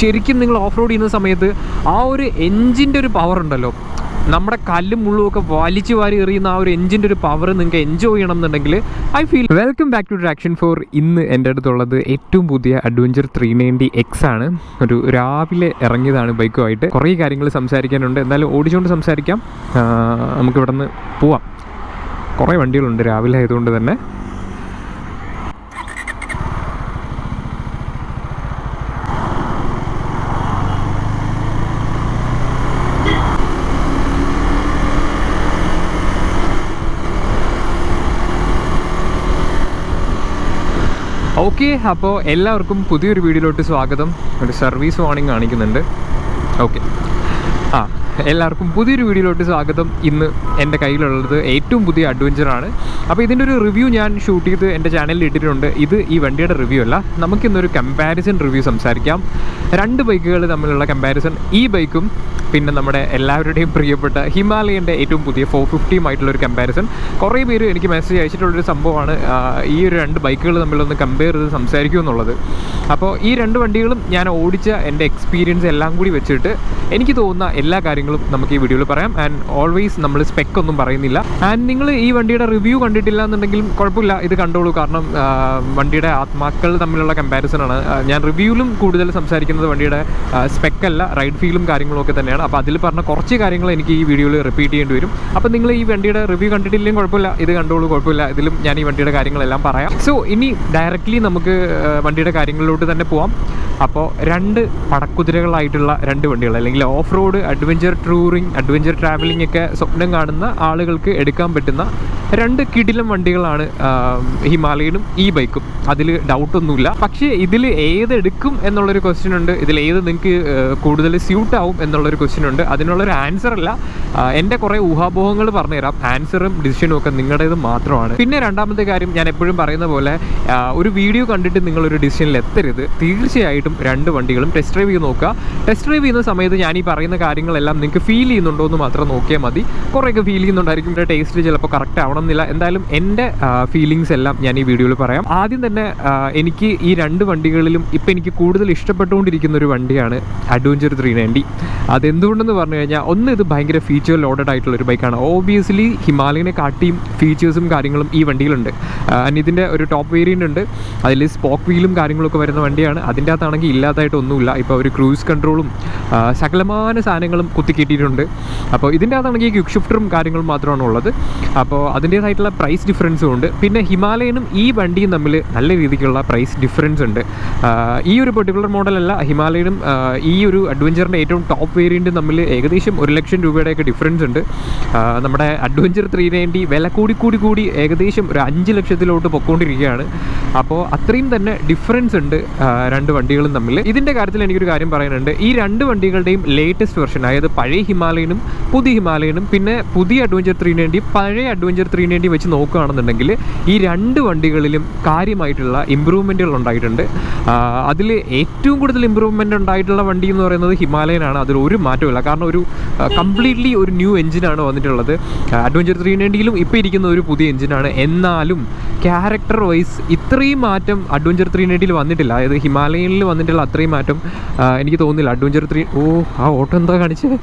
ശരിക്കും നിങ്ങൾ of road ചെയ്യുന്ന സമയത്ത് ആ ഒരു എൻജിന്റെ ഒരു പവർ ഉണ്ടല്ലോ. നമ്മുടെ കല്ലും മുള്ളും ഒക്കെ വലിച്ചു വാരി എറിയുന്ന ആ ഒരു എഞ്ചിന്റെ ഒരു പവർ നിങ്ങൾക്ക് എൻജോയ് ചെയ്യണം എന്നുണ്ടെങ്കിൽ I feel welcome back to traction for ഇന്ന് എന്റെ അടുത്തുള്ളത് ഏറ്റവും പുതിയ അഡ്വഞ്ചർ ത്രീ നയന്റി എക്സ് ആണ്. ഒരു രാവിലെ ഇറങ്ങിയതാണ് ബൈക്കുമായിട്ട്. കുറേ കാര്യങ്ങൾ സംസാരിക്കാനുണ്ട്. എന്തായാലും ഓടിച്ചുകൊണ്ട് സംസാരിക്കാം. നമുക്കിവിടെ നിന്ന് പോവാം. കുറേ വണ്ടികളുണ്ട് രാവിലെ ആയതുകൊണ്ട് തന്നെ. ഓക്കെ അപ്പോൾ എല്ലാവർക്കും പുതിയൊരു വീഡിയോയിലോട്ട് സ്വാഗതം. ഒരു സർവീസ് വാർണിംഗ് കാണിക്കുന്നുണ്ട്. ഓക്കെ. ആ എല്ലാവർക്കും പുതിയൊരു വീഡിയോയിലോട്ട് സ്വാഗതം. ഇന്ന് എന്റെ കയ്യിലുള്ളത് ഏറ്റവും പുതിയ അഡ്വഞ്ചറാണ് അപ്പോൾ ഇതിന്റെ ഒരു റിവ്യൂ ഞാൻ ഷൂട്ട് ചെയ്ത് എന്റെ ചാനലിൽ ഇട്ടിട്ടുണ്ട്. ഇത് ഈ വണ്ടിയുടെ റിവ്യൂ അല്ല. നമുക്കിന്നൊരു കമ്പാരിസൺ റിവ്യൂ സംസാരിക്കാം. രണ്ട് ബൈക്കുകൾ തമ്മിലുള്ള കമ്പാരിസൺ ഈ ബൈക്കും പിന്നെ നമ്മുടെ എല്ലാവരുടെയും പ്രിയപ്പെട്ട ഹിമാലയന്റെ ഏറ്റവും പുതിയ ഫോർ ഫിഫ്റ്റിയുമായിട്ടുള്ള ഒരു കമ്പാരിസൺ കുറേ പേര് എനിക്ക് മെസ്സേജ് അയച്ചിട്ടുള്ളൊരു സംഭവമാണ് ഈ ഒരു രണ്ട് ബൈക്കുകൾ തമ്മിലൊന്ന് കമ്പയർ ചെയ്ത് സംസാരിക്കും എന്നുള്ളത്. അപ്പോൾ ഈ രണ്ട് വണ്ടികളും ഞാൻ ഓടിച്ച എന്റെ എക്സ്പീരിയൻസ് എല്ലാം കൂടി വെച്ചിട്ട് എനിക്ക് തോന്നുന്ന എല്ലാ കാര്യങ്ങളും നമുക്ക് ഈ വീഡിയോയിൽ പറയാം. ആൻഡ് ഓൾവേസ് നമ്മൾ സ്പെക്ക് ഒന്നും പറയുന്നില്ല. ആൻഡ് നിങ്ങൾ ഈ വണ്ടിയുടെ റിവ്യൂ കണ്ടിട്ടില്ല എന്നുണ്ടെങ്കിലും കുഴപ്പമില്ല. ഇത് കണ്ടോളൂ. കാരണം വണ്ടിയുടെ ആത്മാക്കൾ തമ്മിലുള്ള കമ്പാരിസൺ ആണ്. ഞാൻ റിവ്യൂവിലും കൂടുതൽ സംസാരിക്കുന്നത് വണ്ടിയുടെ സ്പെക്ക് അല്ല റൈഡ് ഫീലും കാര്യങ്ങളും ഒക്കെ തന്നെയാണ്. അപ്പോൾ അതിൽ പറഞ്ഞ കുറച്ച് കാര്യങ്ങൾ എനിക്ക് ഈ വീഡിയോയിൽ റിപ്പീറ്റ് ചെയ്യേണ്ടി വരും. അപ്പോൾ നിങ്ങൾ ഈ വണ്ടിയുടെ റിവ്യൂ കണ്ടിട്ടില്ലെങ്കിലും കുഴപ്പമില്ല. ഇത് കണ്ടോളൂ. കുഴപ്പമില്ല. ഇതിലും ഞാൻ ഈ വണ്ടിയുടെ കാര്യങ്ങളെല്ലാം പറയാം. സോ ഇനി ഡയറക്റ്റ്ലി നമുക്ക് വണ്ടിയുടെ കാര്യങ്ങളിലോട്ട് തന്നെ പോവാം. അപ്പോൾ രണ്ട് പടക്കുതിരകളായിട്ടുള്ള രണ്ട് വണ്ടികൾ അല്ലെങ്കിൽ off road adventure touring adventure traveling ഒക്കെ സ്വപ്നം കാണുന്ന ആളുകൾക്ക് എടുക്കാൻ പറ്റുന്ന രണ്ട് കിടിലം വണ്ടികളാണ് ഹിമാലയനും ഈ ബൈക്കും. അതിൽ ഡൗട്ടൊന്നുമില്ല പക്ഷേ ഇതിൽ ഏത് എടുക്കും എന്നുള്ളൊരു ക്വസ്റ്റ്യൻ ഉണ്ട്. ഇതിൽ ഏത് നിങ്ങൾക്ക് കൂടുതൽ സ്യൂട്ട് ആവും എന്നുള്ളൊരു ക്വസ്റ്റ്യൻ ഉണ്ട്. അതിനുള്ളൊരു ആൻസർ അല്ല. എന്റെ കുറേ ഊഹാപോഹങ്ങൾ പറഞ്ഞുതരാം. ആൻസറും ഡിസിഷനും ഒക്കെ നിങ്ങളുടേത് മാത്രമാണ്. പിന്നെ രണ്ടാമത്തെ കാര്യം ഞാൻ എപ്പോഴും പറയുന്ന പോലെ ഒരു വീഡിയോ കണ്ടിട്ട് നിങ്ങളൊരു ഡിസിഷനിൽ എത്തരുത്. തീർച്ചയായിട്ടും രണ്ട് വണ്ടികളും ടെസ്റ്റ് ഡ്രൈവ് ചെയ്ത് നോക്കുക. ടെസ്റ്റ് ഡ്രൈവ് ചെയ്യുന്ന സമയത്ത് ഞാൻ ഈ പറയുന്ന കാര്യങ്ങളെല്ലാം നിങ്ങൾക്ക് ഫീൽ ചെയ്യുന്നുണ്ടോ എന്ന് മാത്രം നോക്കിയാൽ മതി. കുറേയൊക്കെ ഫീൽ ചെയ്യുന്നുണ്ടായിരിക്കും. ടേസ്റ്റ് ചിലപ്പോൾ കറക്റ്റ് ആവണം എന്നില്ല എന്തായാലും എന്റെ ഫീലിങ്സ് എല്ലാം ഞാൻ ഈ വീഡിയോയിൽ പറയാം. ആദ്യം തന്നെ എനിക്ക് ഈ രണ്ട് വണ്ടികളിലും ഇപ്പം എനിക്ക് കൂടുതൽ ഇഷ്ടപ്പെട്ടുകൊണ്ടിരിക്കുന്ന ഒരു വണ്ടിയാണ് അഡ്വഞ്ചർ ത്രീ നയന്റി അതെന്തുകൊണ്ടെന്ന് പറഞ്ഞു കഴിഞ്ഞാൽ ഒന്ന് ഇത് ഭയങ്കര ഫീച്ചർ ലോഡഡ് ആയിട്ടുള്ള ഒരു ബൈക്കാണ് ഓബിയസ്ലി ഹിമാലയനെ കാട്ടിയും ഫീച്ചേഴ്സും കാര്യങ്ങളും ഈ വണ്ടിയിലുണ്ട്. ആൻഡ് ഇതിന്റെ ഒരു ടോപ്പ് വേരിയന്റ് ഉണ്ട്. അതിൽ സ്പോക്ക് വീലും കാര്യങ്ങളൊക്കെ വരുന്ന വണ്ടിയാണ്. അതിന്റെ അകത്താണെങ്കിൽ ഇല്ലാത്തതായിട്ടൊന്നുമില്ല ഇപ്പോൾ ഒരു ക്രൂസ് കൺട്രോളും സകലമായ സാധനങ്ങളും കുത്തിക്കിട്ടിയിട്ടുണ്ട് അപ്പോൾ ഇതിന്റെ അകത്താണെങ്കിൽ ക്യുക്ക് ഷിഫ്റ്ററും കാര്യങ്ങളും മാത്രമാണ് ഉള്ളത്. അപ്പോൾ അതിന്റേതായിട്ടുള്ള പ്രൈസ് ഡിഫറൻസും ഉണ്ട്. പിന്നെ ഹിമാലയനും ഈ വണ്ടിയും തമ്മിൽ നല്ല രീതിക്കുള്ള പ്രൈസ് ഡിഫറൻസ് ഉണ്ട്. ഈ ഒരു പെർട്ടിക്കുലർ മോഡലല്ല ഹിമാലയനും ഈ ഒരു അഡ്വഞ്ചറിന്റെ ഏറ്റവും ടോപ്പ് വേരിയന്റും തമ്മിൽ ഏകദേശം ഒരു ലക്ഷം രൂപയുടെയൊക്കെ ഡിഫറൻസ് ഉണ്ട്. നമ്മുടെ അഡ്വഞ്ചർ ത്രീ നയന്റി വില കൂടി കൂടി കൂടി ഏകദേശം ഒരു അഞ്ച് ലക്ഷത്തിലോട്ട് പൊക്കോണ്ടിരിക്കുകയാണ്. അപ്പോൾ അത്രയും തന്നെ ഡിഫറൻസ് ഉണ്ട് രണ്ട് വണ്ടികളും തമ്മിൽ. ഇതിന്റെ കാര്യത്തിൽ എനിക്കൊരു കാര്യം പറയാനുണ്ട്. ഈ രണ്ട് വണ്ടികളുടെയും ലേറ്റസ്റ്റ് വെർഷൻ അതായത് പഴയ ഹിമാലയനും പുതിയ ഹിമാലയനും പിന്നെ പുതിയ അഡ്വഞ്ചർ ത്രീ നയന്റി പഴയ അഡ്വഞ്ചർ ത്രീ നയന്റി വെച്ച് നോക്കുകയാണെന്നുണ്ടെങ്കിൽ ഈ രണ്ട് വണ്ടികളിലും കാര്യമായിട്ടുള്ള ഇമ്പ്രൂവ്മെന്റുകൾ ഉണ്ടായിട്ടുണ്ട്. അതിൽ ഏറ്റവും കൂടുതൽ ഇമ്പ്രൂവ്മെന്റ് ഉണ്ടായിട്ടുള്ള വണ്ടി എന്ന് പറയുന്നത് ഹിമാലയനാണ്. അതിൽ ഒരു മാറ്റമില്ല കാരണം ഒരു കംപ്ലീറ്റ്ലി ഒരു ന്യൂ എഞ്ചിനാണ് വന്നിട്ടുള്ളത്. അഡ്വഞ്ചർ ത്രീ നയന്റിയിലും ഇപ്പോൾ ഇരിക്കുന്ന ഒരു പുതിയ എഞ്ചിനാണ് എന്നാലും ക്യാരക്ടർ വൈസ് ഇത്രയും മാറ്റം അഡ്വഞ്ചർ ത്രീ നയന്റിയിൽ വന്നിട്ടില്ല. അതായത് ഹിമാലയനിൽ വന്നിട്ടുള്ള അത്രയും മാറ്റം എനിക്ക് തോന്നുന്നില്ല. അഡ്വഞ്ചർ ത്രീ ഓ ആ ഓട്ടോ എന്താ കാണിച്ചത്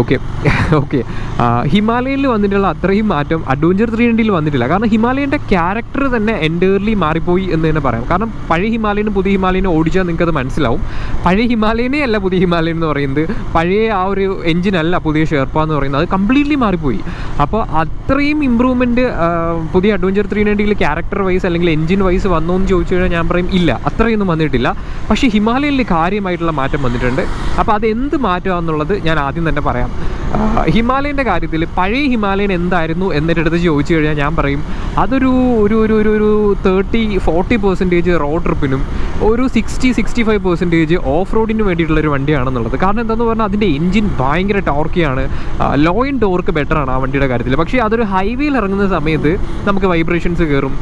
ഓക്കെ ഓക്കെ ഹിമാലയനിൽ വന്നിട്ടുള്ള അത്രയും മാറ്റം അഡ്വഞ്ചർ ത്രീ ഹൺഡ്രഡിൽ വന്നിട്ടില്ല. കാരണം ഹിമാലയന്റെ ക്യാരക്ടർ തന്നെ എന്റയർലി മാറിപ്പോയി എന്ന് തന്നെ പറയാം. കാരണം പഴയ ഹിമാലയനും പുതിയ ഹിമാലയനും ഓടിച്ചാൽ നിങ്ങൾക്കത് മനസ്സിലാവും. പഴയ ഹിമാലയനേ അല്ല പുതിയ ഹിമാലയൻ എന്ന് പറയുന്നത്. പഴയ ആ ഒരു എഞ്ചിനല്ല പുതിയ ഷെർപ്പ എന്ന് പറയുന്നത്. അത് കംപ്ലീറ്റ്ലി മാറിപ്പോയി. അപ്പോൾ അത്രയും ഇമ്പ്രൂവ്മെന്റ് പുതിയ അഡ്വഞ്ചർ ത്രീ ഹൺഡ്രഡിൽ ക്യാരക്ടർ വൈസ് അല്ലെങ്കിൽ എഞ്ചിൻ വൈസ് വന്നോ എന്ന് ചോദിച്ചു കഴിഞ്ഞാൽ ഞാൻ പറയും ഇല്ല. അത്രയൊന്നും വന്നിട്ടില്ല. പക്ഷേ ഹിമാലയനിൽ കാര്യമായിട്ടുള്ള മാറ്റം വന്നിട്ടുണ്ട്. അപ്പോൾ അത് എന്ത് മാറ്റമാണെന്നുള്ളത് ഞാൻ ആദ്യം തന്നെ പറയാം. นะครับ ഹിമാലയന്റെ കാര്യത്തിൽ പഴയ ഹിമാലയൻ എന്തായിരുന്നു എന്നിട്ട് അടുത്ത് ചോദിച്ചു കഴിഞ്ഞാൽ ഞാൻ പറയും അതൊരു ഒരു ഒരു ഒരു ഒരു തേർട്ടി ഫോർട്ടി പെർസെന്റേജ് റോഡ് ട്രിപ്പിനും ഒരു sixty sixty five percentage off റോഡിന് വേണ്ടിയിട്ടുള്ള ഒരു വണ്ടിയാണെന്നുള്ളത്. കാരണം എന്താണെന്ന് പറഞ്ഞാൽ അതിന്റെ എഞ്ചിൻ ഭയങ്കര ടോർക്കിയാണ് ലോ ഇൻ ടോർക്ക് ബെറ്ററാണ് ആ വണ്ടിയുടെ കാര്യത്തിൽ. പക്ഷേ അതൊരു ഹൈവേയിൽ ഇറങ്ങുന്ന സമയത്ത് നമുക്ക് വൈബ്രേഷൻസ് കയറും